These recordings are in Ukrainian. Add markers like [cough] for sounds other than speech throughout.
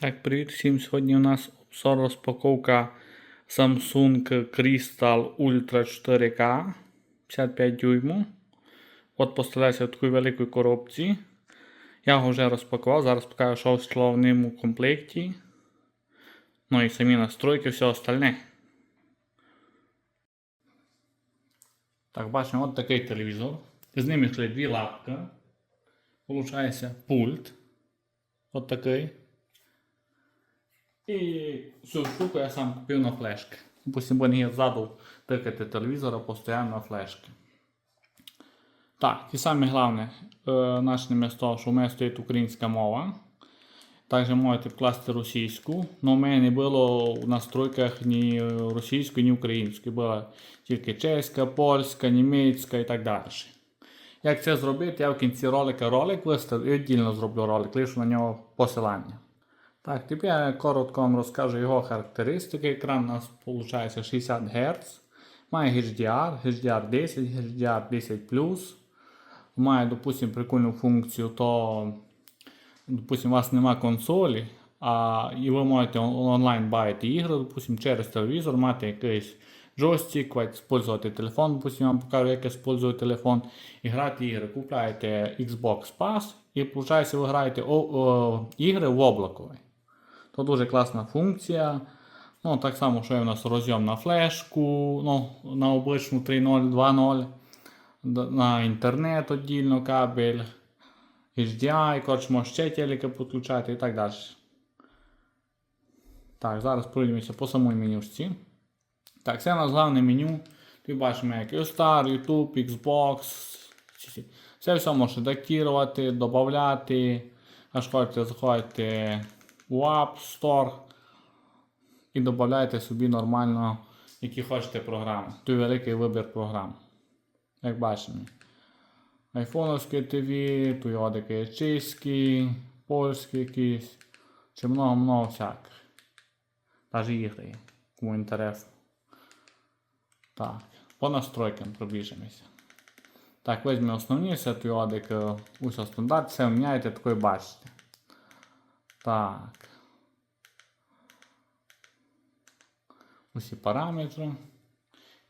Так, привіт всім. Сьогодні у нас обзор розпаковка Samsung Crystal Ultra 4K 55 дюйму. От поставляється в такій великій коробці. Я його вже розпакував, зараз покажу, що війшло в ньому комплекті. Ну і самі настройки, все остальне. Так, бачимо, от такий телевізор. З ним йшли дві лапки. Получається пульт. От такий. І цю штуку я сам купив на флешки. Допустим, буде є ззаду тикати телевізора постійно на флешки. Так, і саме головне, е, почнемо з того, що у мене стоїть українська мова. Також можете вкласти російську, але у мене не було в настройках ні російської, ні української. Була тільки чеська, польська, німецька і так далі. Як це зробити, я в кінці ролика ролик виставлю і віддільно зроблю ролик, лишу на нього посилання. Так, тепер я коротко вам розкажу його характеристики. Екран у нас виходить 60 Гц. Має HDR, HDR 10, HDR 10 Має, допустим, прикольну функцію, то, допустим, у вас нема консолі, а, і ви можете онлайн бавити ігри, допустим, через телевізор, мати якийсь джойстик, використовувати телефон, допустим, я вам покажу, як використовувати телефон, і грати ігри. Купляєте Xbox Pass і, виходить, ви граєте о, о, ігри в облакові. То дуже класна функція. Ну, так само, що є у нас розйом на флешку, ну, на обичну 3.0, 2.0, на інтернет віддільно кабель, HDI, коротше, можеш ще телека підключати і так далі. Так, зараз пройдемося по самій менюшці. Так, це у нас головне меню. Тут бачимо, як Star, YouTube, Xbox. Це все можете дактувати, додати. Аж хочете, заходите в App Store і додаєте собі нормально, які хочете програми. Тут великий вибір програм. Як бачимо. Айфоновське ТВ, таке чеські, польські якісь. Чи много-много всяких. Навіть ігри, є, кому інтересно. Так, по настройкам пробіжимося. Так, візьмемо основні сетвіодик, усе стандарт, все міняєте, такий бачите. Так. Усі параметри.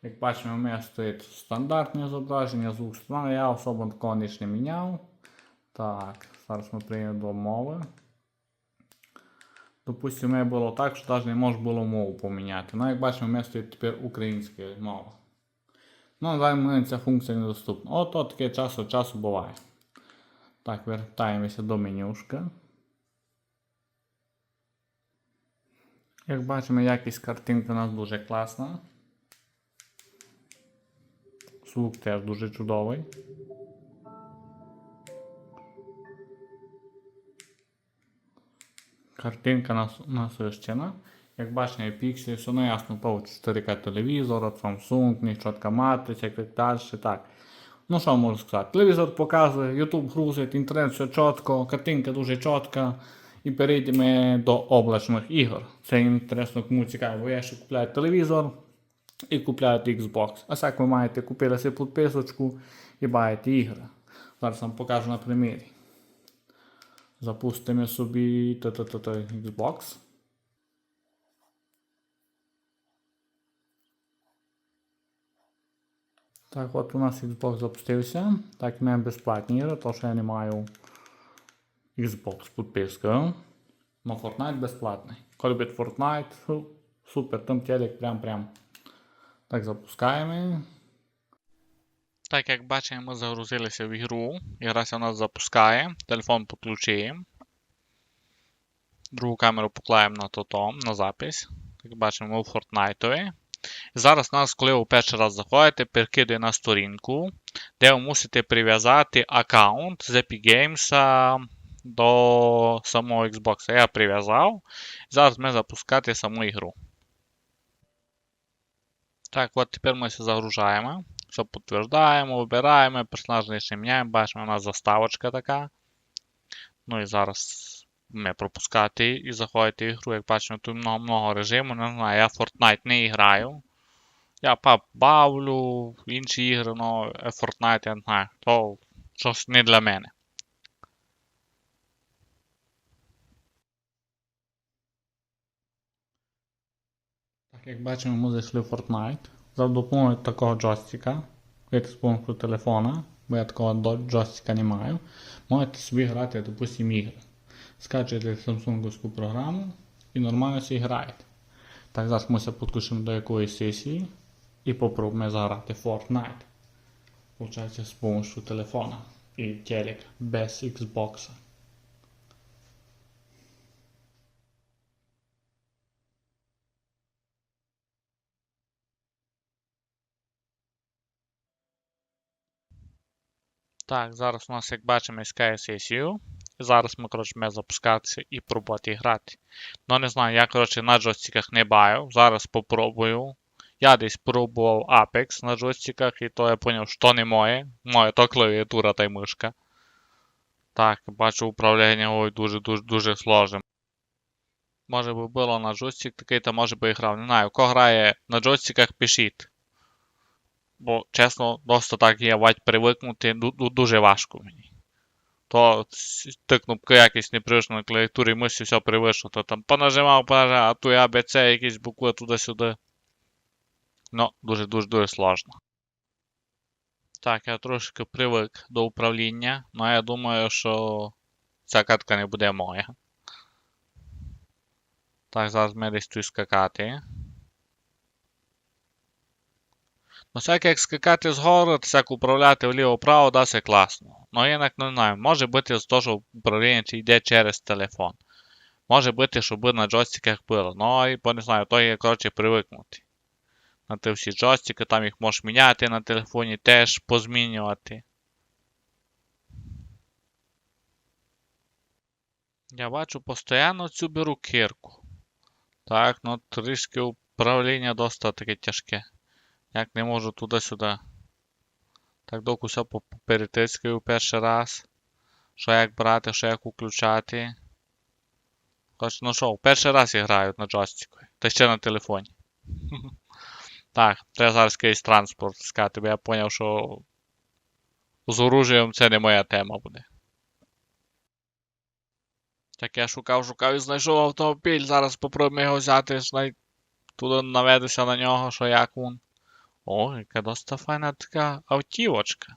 Як бачимо, у мене стоїть стандартне зображення, звук сторона, я особо такого ніж не міняв. Так, зараз ми приймемо до мови. Допустимо, у мене було так, що навіть не можна було мову поміняти. Ну, як бачимо, у мене стоїть тепер українська мова. Ну, на даний ця функція недоступна. От, от таке час від часу буває. Так, вертаємося до менюшки. Як бачимо, якість картинки у нас дуже класна. Звук теж дуже чудовий. Картинка нас- насищена. Як бачимо, пікселі, все ну ясно, то 4К телевізор, от Samsung, не чітка матриця, як далі. Так. Ну що можу сказати? Телевізор показує, YouTube грузить, інтернет все чітко, картинка дуже чітка. І перейдемо до облачних ігор. Це інтересно, кому цікаво, бо я ще купляю телевізор і купляєте Xbox. А так ви маєте купити собі підписочку і маєте ігри. Зараз вам покажу на примірі. Запустимо собі та-та-та-та Xbox. Так, от у нас Xbox запустився. Так, в мене безплатні ігри, тому що я не маю Xbox підписки. Ну, Fortnite безплатний. Буде Fortnite, супер, там телек прям-прям. Так, запускаємо. Так, як бачимо, ми загрузилися в ігру. Ігра у нас запускає. Телефон підключуємо. Другу камеру поклаємо на тото, на запись. Як бачимо, ми у Fortnite. Зараз нас, коли ви перший раз заходите, перекидує на сторінку, де ви мусите прив'язати аккаунт з Epic Games до самого Xbox. Я прив'язав. Зараз ми запускати саму ігру. Так, от тепер ми все загружаємо. Все підтверждаємо, вибираємо, персонаж не міняємо, бачимо, у нас заставочка така. Ну і зараз ми пропускати і заходити в ігру. Як бачимо, тут много, много режиму. Не знаю, я Fortnite не граю. Я пап бавлю, інші ігри, але Fortnite я не знаю. То щось не для мене. Як бачимо, ми зайшли в Fortnite. За допомогою такого джойстика, вийти допомогою телефона, бо я такого джойстика не маю, можете собі грати, допустим, ігри. Скачуєте самсунговську програму і нормально собі граєте. Так, зараз ми підключимо до якоїсь сесії і попробуємо заграти Fortnite. Получається з допомогою телефона і телека без Xbox. Так, зараз у нас, як бачимо, сесію. І зараз ми, коротше, ми запускатися і пробувати грати. Ну, не знаю, я, коротше, на джойстиках не баю. Зараз попробую. Я десь пробував Apex на джойстиках, і то я зрозумів, що не моє. Моє то клавіатура та й мишка. Так, бачу управління ой, дуже-дуже дуже сложне. Може би було на джойстик такий, то може би і грав. Не знаю, хто грає на джойстиках, пишіть. Бо, чесно, просто так є вать привикнути ду- ду- дуже важко мені. То ти кнопки якісь не привично на клавіатурі миші все привично, то там понажимав, понажимав, а то і АБЦ, якісь букви туди-сюди. Ну, дуже-дуже дуже сложно. Так, я трошки привик до управління, але я думаю, що ця катка не буде моя. Так, зараз ми десь тут скакати. Ну, всяке як скакати згору, всяк управляти вліво-вправо, да, це класно. Ну, я так не знаю, може бути з того, що управління йде через телефон. Може бути, щоб на джойстиках було. Ну, і бо не знаю, то є, коротше, привикнути. На ті всі джойстики, там їх можеш міняти на телефоні, теж позмінювати. Я бачу постійно цю беру кирку. Так, ну трішки управління досить таке тяжке. Як не можу туди-сюди. Так доку все по- перетискаю перший раз. Що як брати, що як включати. Хоч, ну що, перший раз я граю на джойстику. Та ще на телефоні. [laughs] Так, треба зараз якийсь транспорт скати, бо я зрозумів, що з оружієм це не моя тема буде. Так я шукав, шукав і знайшов автомобіль. Зараз попробуємо його взяти, знай... туди наведуся на нього, що як він. О, яка досить файна така автівочка.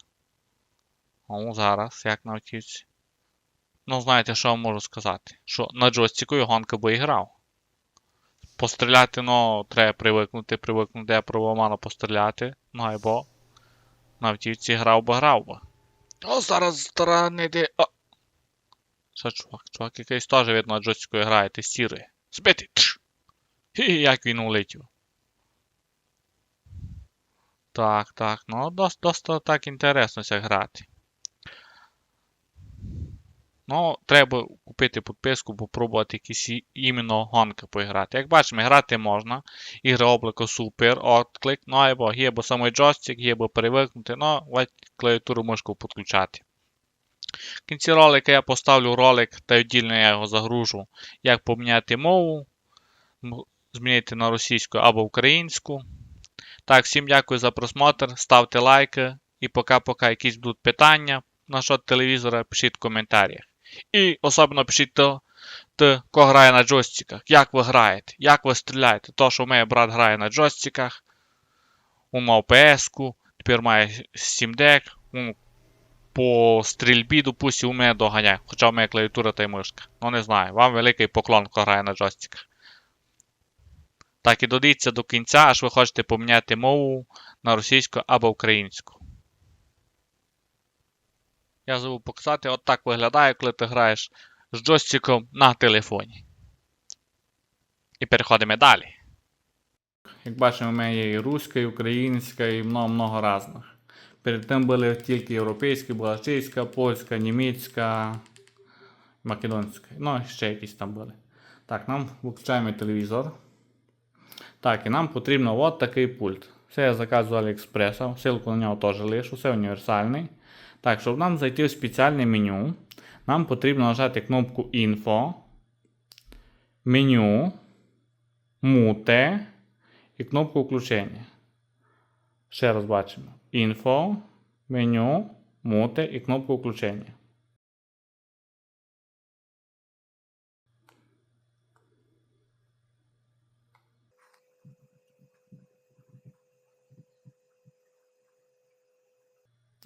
О, зараз, як на автівці. Ну, знаєте, що я можу сказати? Що на джойстику я гонка би грав. Постріляти, ну, треба привикнути, привикнути, я пробував мало постріляти. Ну, або на автівці грав би, грав би. О, зараз сторони йде. О! Що, чувак? Чувак якийсь теж, видно, на джойстику грає, ти сірий. Збитий! Хі, як він улетів. Так, так, ну дос, досить так інтересно це грати. Ну, треба купити підписку, попробувати якісь іменно гонки поіграти. Як бачимо, грати можна. Ігри облако супер, отклик, ну або є бо самий джойстик, є бо перевикнути, ну, ось клавіатуру мишку підключати. В кінці ролика я поставлю ролик та віддільно я його загружу, як поміняти мову, змінити на російську або українську. Так, всім дякую за просмотр, ставте лайки і поки-поки якісь будуть питання насчет телевізора, пишіть в коментарях. І особливо пишіть то, то, хто грає на джойстиках, як ви граєте, як ви стріляєте. То, що у мене брат грає на джойстиках, він мав PS-ку, тепер має Steam Deck, він по стрільбі, допустим, у мене доганяє, хоча у мене клавіатура та й мишка. Ну не знаю, вам великий поклон, хто грає на джойстиках. Так і додивіться до кінця, аж ви хочете поміняти мову на російську або українську. Я забув показати, от так виглядає, коли ти граєш з джойстиком на телефоні. І переходимо далі. Як бачимо, у мене є і руська, і українська, і много-много різних. Перед тим були тільки європейські, була чеська, польська, німецька, македонська. Ну, ще якісь там були. Так, нам включаємо телевізор. Так, і нам потрібно от такий пульт. Це я заказую Аліекспреса, ссылку на нього теж лишу, все універсальний. Так, щоб нам зайти в спеціальне меню, нам потрібно нажати кнопку Info, меню, муте і кнопку включення. Ще раз бачимо. Info, меню, муте і кнопку включення.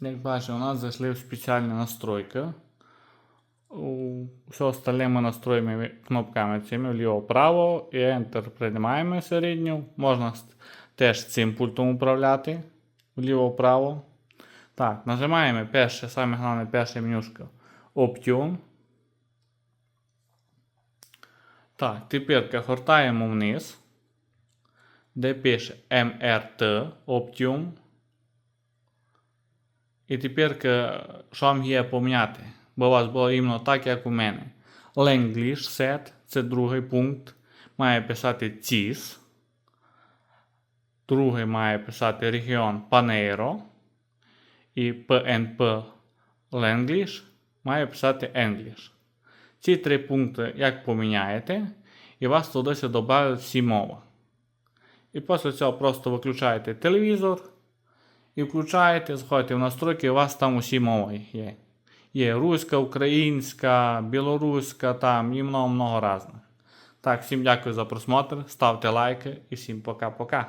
Як бачите, у нас зайшли в спеціальні настройки. Все остальне ми настроїмо кнопками цими вліво-право і Enter приймаємо середню. Можна теж цим пультом управляти вліво-право. Так, нажимаємо перше, саме головне перше менюшко Option. Так, тепер гортаємо вниз, де пише MRT Option. І тепер, що вам є поміняти? Бо у вас було іменно так, як у мене. Language set це другий пункт. Має писати CIS. Другий має писати регіон Paneiro. І PNP Language має писати English. Ці три пункти, як поміняєте, і вас туди додають всі мови. І після цього просто виключаєте телевізор і включаєте, заходите в настройки, у вас там усі мови є. Є руська, українська, білоруська, там і много-много різних. Так, всім дякую за просмотр, ставте лайки і всім пока-пока.